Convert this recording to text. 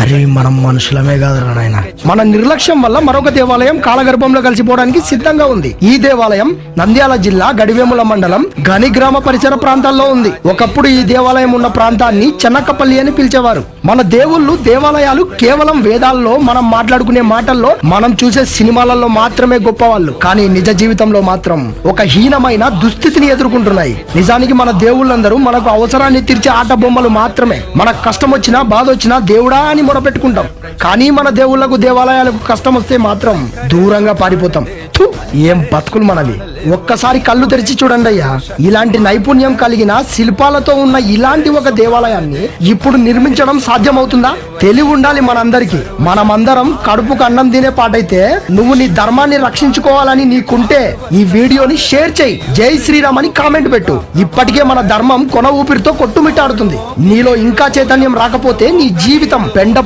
అరే మనం మనుషులమే కాదురా నాయన. మన నిర్లక్ష్యం వల్ల మరొక దేవాలయం కాలగర్భంలో కలిసిపోవడానికి సిద్ధంగా ఉంది. ఈ దేవాలయం నంద్యాల జిల్లా గడివేముల మండలం గని గ్రామ పరిసర ప్రాంతాల్లో ఉంది. ఒకప్పుడు ఈ దేవాలయం ఉన్న ప్రాంతాన్ని చెన్నక్కపల్లి అని పిలిచేవారు. మన దేవుళ్ళు దేవాలయాలు కేవలం వేదాల్లో మనం మాట్లాడుకునే మాటల్లో మనం చూసే సినిమాలలో మాత్రమే గొప్పవాళ్ళు. కానీ నిజ జీవితంలో మాత్రం ఒక హీనమైన దుస్థితిని ఎదుర్కొంటున్నాయి. నిజానికి మన దేవుళ్ళందరూ మనకు అవసరాన్ని తీర్చే ఆట బొమ్మలు మాత్రమే. మనకు కష్టం వచ్చినా బాధ వచ్చినా దేవుడా అని మొరపెట్టుకుంటాం. కానీ మన దేవుళ్ళకు దేవాలయాలకు కష్టం వస్తే మాత్రం దూరంగా పారిపోతాం. ఏం బతుకులు మనవి? ఒక్కసారి కళ్ళు తెరిచి చూడండి అయ్యా. ఇలాంటి నైపుణ్యం కలిగిన శిల్పాలతో ఉన్న ఇలాంటి ఒక దేవాలయాన్ని ఇప్పుడు నిర్మించడం సాధ్యమవుతుందా? తెలివి ఉండాలి మనందరికి. మనమందరం కడుపుకు అన్నం తినే పాటైతే నువ్వు నీ ధర్మాన్ని రక్షించుకోవాలని నీకుంటే ఈ వీడియోని షేర్ చేయి. జై శ్రీరామ్ అని కామెంట్ పెట్టు. ఇప్పటికే మన ధర్మం కొన ఊపిరితో కొట్టుమిట్టాడుతుంది. నీలో ఇంకా చైతన్యం రాకపోతే నీ జీవితం పెండ